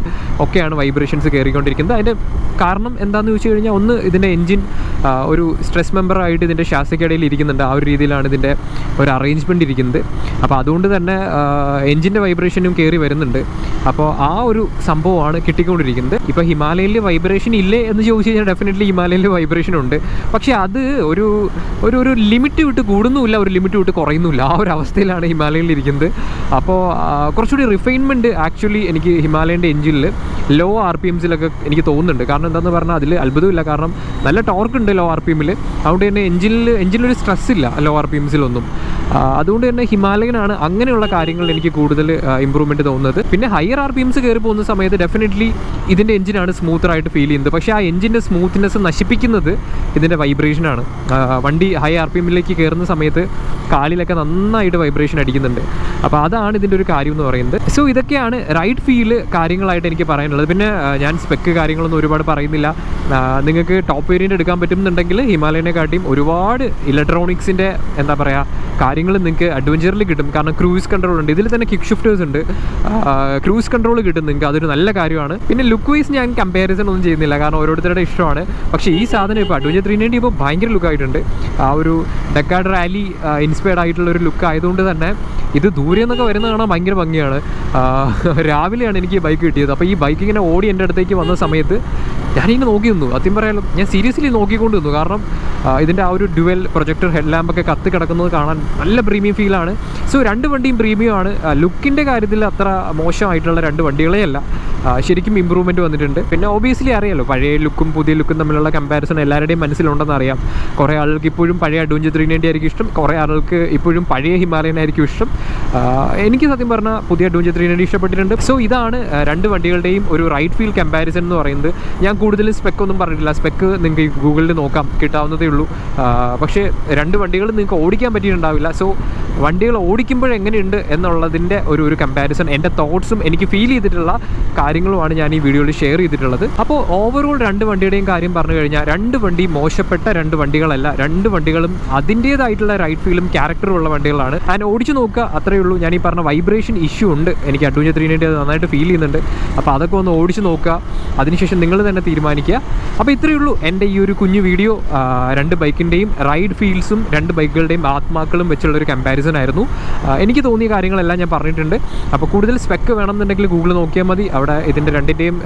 ഒക്കെയാണ് വൈബ്രേഷൻസ് കയറിക്കൊണ്ടിരിക്കുന്നത് അതിന്റെ കാരണം എന്താണെന്ന് ചോദിച്ചു കഴിഞ്ഞാൽ ഒന്ന് ഇതിന്റെ എൻജിൻ ഒരു സ്ട്രെസ് മെമ്പറായിട്ട് ഇതിന്റെ ശ്വാസക്കടയിൽ ഇരിക്കുന്നുണ്ട്. ആ ഒരു രീതിയിലാണ് ഇതിന്റെ ഒരു അറേഞ്ച്മെന്റ് ഇരിക്കുന്നത്. അപ്പോൾ അതുകൊണ്ട് തന്നെ എൻജിന്റെ വൈബ്രേഷനും കയറി വരുന്നുണ്ട്. അപ്പോൾ ആ ഒരു സംഭവമാണ് കിട്ടിക്കൊണ്ടിരിക്കുന്നത്. ഇപ്പോൾ ഹിമാലയയിൽ വൈബ്രേഷൻ ഇല്ലേ എന്ന് ചോദിച്ചു കഴിഞ്ഞാൽ ഡെഫിനറ്റ്ലി ഹിമാലയയിൽ വൈബ്രേഷൻ ഉണ്ട്. പക്ഷേ അത് ഒരു ഒരു ഒരു ലിമിറ്റ് വിട്ട് കൂടുന്നുമില്ല ഒരു ലിമിറ്റ് വിട്ട് കുറയുന്നുമില്ല. ആ ഒരു അവസ്ഥയിലാണ് ഹിമാലയയിൽ ഇരിക്കുന്നത്. അപ്പോൾ കുറച്ചുകൂടി റിഫൈൻമെന്റ് ആക്ച്വലി എനിക്ക് ഹിമാലയന്റെ എഞ്ചിനിൽ ലോ ആർ പി എംസിലൊക്കെ എനിക്ക് തോന്നുന്നുണ്ട്. കാരണം എന്താണെന്ന് പറഞ്ഞാൽ അതിൽ അത്ഭുതമില്ല. കാരണം നല്ല ടോർക്ക് ഉണ്ട് ലോ ആർ പി എമ്മിൽ അതുകൊണ്ട് തന്നെ എഞ്ചിനിൽ എഞ്ചിനിലൊരു സ്ട്രെസ് ഇല്ല ലോ ആർ പി എംസിലൊന്നും അതുകൊണ്ട് തന്നെ ഹിമാലയനാണ് അങ്ങനെയുള്ള കാര്യങ്ങളിൽ എനിക്ക് കൂടുതൽ ഇമ്പ്രൂവ്മെന്റ് തോന്നുന്നത്. പിന്നെ ഹയർ ആർ പി എംസ് കയറി പോകുന്ന സമയത്ത് ഡെഫിനറ്റ്ലി ഇതിന്റെ എഞ്ചിനാണ് സ്മൂത്തറായിട്ട് ഫീൽ ചെയ്യുന്നത്. പക്ഷേ ആ എഞ്ചിന്റെ സ്മൂത്ത്നെസ് നശിപ്പിക്കുന്നത് ഇതിന്റെ വൈബ്രേഷനാണ് വണ്ടി ഹൈ ആർ പി എമ്മിലേക്ക് കയറുന്ന സമയത്ത് കാലിലൊക്കെ നന്നായിട്ട് വൈബ്രേഷൻ അടിക്കുന്നുണ്ട്. അപ്പോൾ അതാണ് ഇതിന്റെ ഒരു കാര്യം എന്ന് പറയുന്നത്. സോ ഇതൊക്കെയാണ് റൈഡ് ഫീൽ കാര്യങ്ങളായിട്ട് എനിക്ക് പറയാനുള്ളത്. പിന്നെ ഞാൻ സ്പെക്ക് കാര്യങ്ങളൊന്നും ഒരുപാട് പറയുന്നില്ല. നിങ്ങൾക്ക് ടോപ്പ് വേരിയന്റ് എടുക്കാൻ പറ്റുന്നുണ്ടെങ്കിൽ ഹിമാലയനെക്കാട്ടിയും ഒരുപാട് ഇലക്ട്രോണിക്സിന്റെ എന്താ പറയുക കാര്യങ്ങൾ നിങ്ങൾക്ക് അഡ്വഞ്ചറിൽ കിട്ടും. കാരണം ക്രൂസ് കൺട്രോൾ ഉണ്ട്. ഇതിൽ തന്നെ കിക്ക് ഷിഫ്റ്റേഴ്സ് ഉണ്ട്. ക്രൂസ് കൺട്രോൾ കിട്ടും നിങ്ങൾക്ക്. അതൊരു നല്ല കാര്യമാണ്. പിന്നെ ലുക്ക് വൈസ് ഞാൻ കമ്പാരിസൺ ഒന്നും ചെയ്യുന്നില്ല. കാരണം ഓരോരുത്തരുടെ ഇഷ്ടമാണ്. പക്ഷേ ഈ സാധനം ഇപ്പോൾ അഡ്വഞ്ചർ ത്രീ നയന്റി ഇപ്പോൾ ഭയങ്കര ലുക്കായിട്ടുണ്ട് ആ ഒരു ഡെക്കാഡ് റാലി ഇൻസ്പയർഡ് ആയിട്ടുള്ള ഒരു ലുക്ക് ആയതുകൊണ്ട് തന്നെ ഇത് ദൂരെ നിന്നൊക്കെ വരുന്ന കാണാൻ ഭയങ്കര ഭംഗിയാണ്. രാവിലെയാണ് എനിക്ക് ബൈക്ക് കിട്ടിയത്. അപ്പോൾ ഈ ബൈക്ക് ഇങ്ങനെ ഓടി എന്റെ അടുത്തേക്ക് വന്ന സമയത്ത് ഞാനിങ്ങനെ നോക്കി നിന്നു സത്യം പറയാലോ ഞാൻ സീരിയസ്ലി നോക്കിക്കൊണ്ട് നിന്നു കാരണം ഇതിന്റെ ആ ഒരു ഡുവൽ പ്രൊജക്ടർ ഹെഡ് ലാമ്പൊക്കെ കത്ത് കിടക്കുന്നത് കാണാൻ നല്ല പ്രീമിയം ഫീലാണ് സോ രണ്ട് വണ്ടിയും പ്രീമിയം ആണ്. ലുക്കിന്റെ കാര്യത്തിൽ അത്ര മോശമായിട്ടുള്ള രണ്ട് വണ്ടികളേ അല്ല. ശരിക്കും ഇമ്പ്രൂവ്മെന്റ് വന്നിട്ടുണ്ട്. പിന്നെ ഓബിയസ്ലി അറിയാലോ പഴയ ലുക്കും പുതിയ ലുക്കും തമ്മിലുള്ള കമ്പാരിസൺ എല്ലാവരുടെയും മനസ്സിലുണ്ടെന്ന് അറിയാം. കുറേ ആളുകൾക്ക് ഇപ്പോഴും പഴയ അഡ്വഞ്ചർ ത്രീ നയന്റി ആയിരിക്കും ഇഷ്ടം. കുറേ ആളുകൾക്ക് ഇപ്പോഴും പഴയ ഹിമാലയൻ ആയിരിക്കും ഇഷ്ടം. എനിക്ക് സത്യം പറഞ്ഞാൽ പുതിയ അഡ്വഞ്ചർ ത്രീ നയന്റി ഇഷ്ടപ്പെട്ടിട്ടുണ്ട്. സോ ഇതാണ് രണ്ട് വണ്ടികളുടെയും ഒരു റൈറ്റ് ഫീൽ കമ്പാരിസൺ എന്ന് പറയുന്നത്. ഞാൻ കൂടുതലും സ്പെക്ക് ഒന്നും പറഞ്ഞിട്ടില്ല. സ്പെക്ക് നിങ്ങൾക്ക് ഗൂഗിളിൽ നോക്കാം. കിട്ടാവുന്നതേ ഉള്ളൂ. പക്ഷേ രണ്ട് വണ്ടികൾ നിങ്ങൾക്ക് ഓടിക്കാൻ പറ്റിയിട്ടുണ്ടാവില്ല. സോ വണ്ടികൾ ഓടിക്കുമ്പോൾ എങ്ങനെയുണ്ട് എന്നുള്ളതിന്റെ ഒരു ഒരു കമ്പാരിസൺ എന്റെ തോട്ട്സും എനിക്ക് ഫീൽ ചെയ്തിട്ടുള്ള കാര്യങ്ങളുമാണ് ഞാൻ ഈ വീഡിയോയിൽ ഷെയർ ചെയ്തിട്ടുള്ളത്. അപ്പോൾ ഓവറോൾ രണ്ട് വണ്ടിയുടെയും കാര്യം പറഞ്ഞു കഴിഞ്ഞാൽ രണ്ട് വണ്ടി മോശപ്പെട്ട രണ്ട് വണ്ടികളല്ല. രണ്ട് വണ്ടികളും അതിന്റേതായിട്ടുള്ള റൈറ്റ് ഫീലും ക്യാരക്ടറും ഉള്ള വണ്ടികളാണ്. ആൻഡ് ഓടിച്ചു നോക്കുക അത്രയേ ഉള്ളൂ. ഞാൻ ഈ പറഞ്ഞ വൈബ്രേഷൻ ഇഷ്യൂ ഉണ്ട്. എനിക്ക് അഡ്വഞ്ചർ ത്രീ നയന്റി അത് നന്നായിട്ട് ഫീൽ ചെയ്യുന്നുണ്ട്. അപ്പോൾ അതൊക്കെ ഒന്ന് ഓടിച്ച് നോക്കുക. അതിനുശേഷം നിങ്ങൾ തന്നെ തീരുമാനിക്കുക. അപ്പോൾ ഇത്രയേ ഉള്ളൂ എന്റെ ഈ ഒരു കുഞ്ഞു വീഡിയോ രണ്ട് ബൈക്കിന്റെയും റൈഡ് ഫീൽസും രണ്ട് ബൈക്കുകളുടെയും ആത്മാക്കളും വെച്ചുള്ള ഒരു കമ്പാരിസൺ ആയിരുന്നു എനിക്ക് തോന്നിയ കാര്യങ്ങളെല്ലാം ഞാൻ പറഞ്ഞിട്ടുണ്ട്. അപ്പോൾ കൂടുതൽ സ്പെക്ക് വേണമെന്നുണ്ടെങ്കിൽ ഗൂഗിൾ നോക്കിയാൽ മതി. അവിടെ ഇതിന്റെ രണ്ടിന്റെയും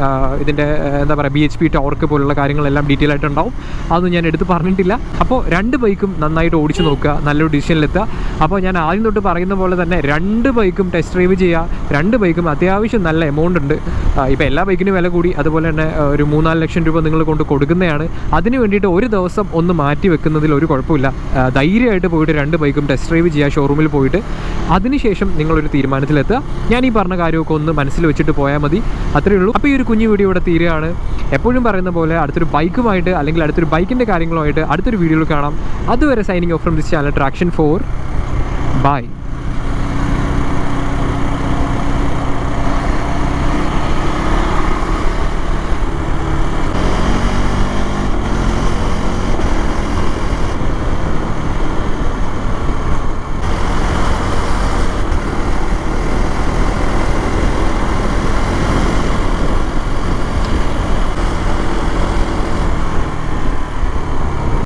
ഇതിന്റെ എന്താ പറയുക ബി എച്ച് പി ടോർക്ക് പോലുള്ള കാര്യങ്ങളെല്ലാം ഡീറ്റെയിൽ ആയിട്ടുണ്ടാവും. അതൊന്നും ഞാൻ എടുത്ത് പറഞ്ഞിട്ടില്ല. അപ്പോൾ രണ്ട് ബൈക്കും നന്നായിട്ട് ഓടിച്ചു നോക്കുക. നല്ലൊരു ഡിസിഷനിലെത്തുക അപ്പോൾ ഞാൻ ആദ്യം തൊട്ട് പറയുന്ന പോലെ തന്നെ രണ്ട് ബൈക്കും ടെസ്റ്റ് ഡ്രൈവ് ചെയ്യുക രണ്ട് ബൈക്കും അത്യാവശ്യം നല്ല എമൗണ്ട് ഉണ്ട്. ഇപ്പോൾ എല്ലാ ബൈക്കിനും വില കൂടി. അതുപോലെ തന്നെ ഒരു മൂന്നാൽ ലക്ഷം രൂപ നിങ്ങൾ കൊണ്ട് കൊടുക്കുന്നതാണ്. അതിന് വേണ്ടിയിട്ട് ഒരു ദിവസം ഒന്ന് മാറ്റി വെക്കുന്നതിൽ ഒരു കുഴപ്പമില്ല. ധൈര്യമായിട്ട് പോയിട്ട് രണ്ട് ബൈക്കും ടെസ്റ്റ് ഡ്രൈവ് ചെയ്യുക ഷോറൂമിൽ പോയിട്ട്. അതിനുശേഷം നിങ്ങളൊരു തീരുമാനത്തിലെത്തുക. ഞാൻ ഈ പറഞ്ഞ കാര്യമൊക്കെ ഒന്ന് മനസ്സിൽ വെച്ചിട്ട് പോയാൽ മതി. അത്രയേ ഉള്ളൂ. അപ്പോൾ ഈ ഒരു കുഞ്ഞു വീഡിയോ ഇവിടെ തീരുകയാണ്. എപ്പോഴും പറയുന്ന പോലെ അടുത്തൊരു ബൈക്കുമായിട്ട് അല്ലെങ്കിൽ അടുത്തൊരു ബൈക്കിന്റെ കാര്യങ്ങളുമായിട്ട് അടുത്തൊരു വീഡിയോയിൽ കാണാം. അതുവരെ signing off from this channel traction for bye